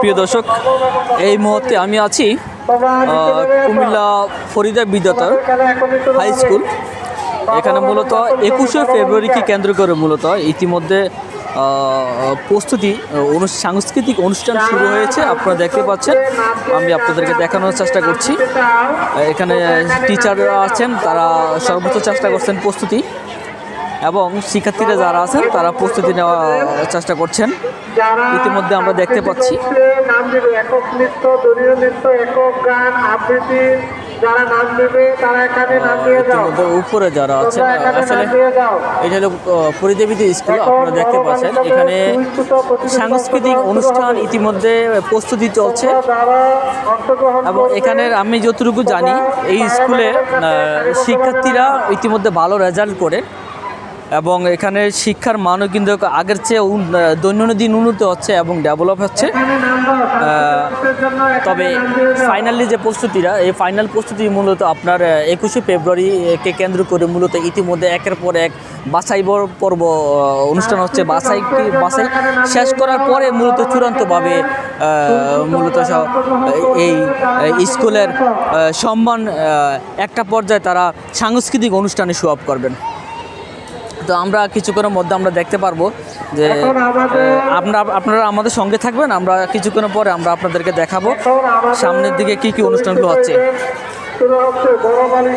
প্রিয় দর্শক, এই মুহূর্তে আমি আছি কুমিল্লা ফরিদা বিদ্যাতর হাই স্কুল। এখানে মূলত একুশে ফেব্রুয়ারিকে কেন্দ্র করে মূলত ইতিমধ্যে প্রস্তুতি সাংস্কৃতিক অনুষ্ঠান শুরু হয়েছে। আপনারা দেখতে পাচ্ছেন, আমি আপনাদেরকে দেখানোর চেষ্টা করছি। এখানে টিচাররা আছেন, তারা সর্বোচ্চ চেষ্টা করছেন প্রস্তুতি। এবং শিক্ষার্থীরা যারা আছেন তারা প্রস্তুতি নেওয়ার চেষ্টা করছেন। ইতিমধ্যে আমরা দেখতে পাচ্ছি। নাম দেবে একক নৃত্য দলীয় নৃত্য একক গান আবৃত্তি। যারা নাম দেবে তারা এখানে নাম দিয়ে যাও। উপরে যারা এখানে আসলে এটা হলো ফরিদেবিদি স্কুল আপনারা দেখতে পাচ্ছেন। এখানে সাংস্কৃতিক অনুষ্ঠান ইতিমধ্যে প্রস্তুতি চলছে। এবং এখানে আমি যতটুকু জানি এই স্কুলে শিক্ষার্থীরা ইতিমধ্যে ভালো রেজাল্ট করে। এবং এখানে শিক্ষার মানও কিন্তু আগের চেয়ে দৈনন্দিন উন্নত হচ্ছে এবং ডেভেলপ হচ্ছে তবে। ফাইনালি যে প্রস্তুতিরা, এই ফাইনাল প্রস্তুতি মূলত আপনার একুশে ফেব্রুয়ারিকে কেন্দ্র করে মূলত ইতিমধ্যে একের পর এক বাছাই পর্ব অনুষ্ঠান হচ্ছে বাছাই বাছাই শেষ করার পরে মূলত চূড়ান্তভাবে মূলত এই স্কুলের সম্মান একটা পর্যায়ে তারা সাংস্কৃতিক অনুষ্ঠানে শো করবেন তো আমরা কিছুক্ষণের মধ্যে আমরা দেখতে পারব যে আপনারা আপনারা আমাদের সঙ্গে থাকবেন আমরা কিছুক্ষণের পরে আমরা আপনাদেরকে দেখাবো। সামনের দিকে কি কি অনুষ্ঠানগুলো হচ্ছে?